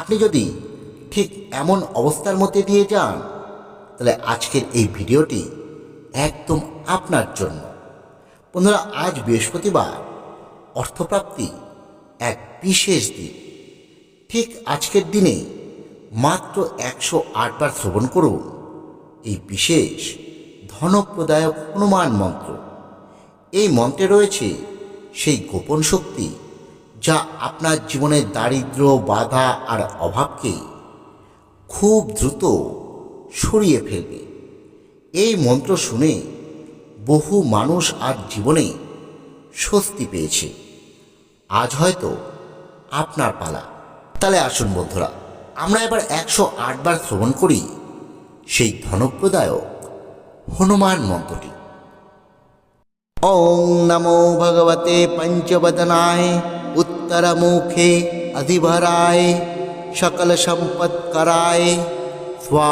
আপনি যদি ঠিক এমন অবস্থার মধ্যে দিয়ে যান, তাহলে আজকের এই ভিডিওটি একদম আপনার জন্য। বন্ধুরা, আজ বৃহস্পতিবার, অর্থপ্রাপ্তি এক বিশেষ দিন। ঠিক আজকের দিনে মাত্র একশো আটবার শ্রবণ করুন। এই বিশেষ ধনপ্রদায়ক হনুমান মন্ত্র। এই মন্ত্রে রয়েছে সেই গোপন শক্তি যা আপনার জীবনের দারিদ্র বাধা আর অভাবকে খুব দ্রুত সরিয়ে ফেলবে। এই মন্ত্র শুনে বহু মানুষ আর জীবনে স্বস্তি পেয়েছে। আজ হয়তো আপনার পালা। তাহলে আসুন বন্ধুরা, আমরা এবার একশো আটবার শ্রবণ করি সেই ধনপ্রদায়ক হনুমান মন্ত্রটি। ওং নমো ভগবতে পঞ্চবদনায় অধিভরায় সকল সম্পৎকরায় স্বা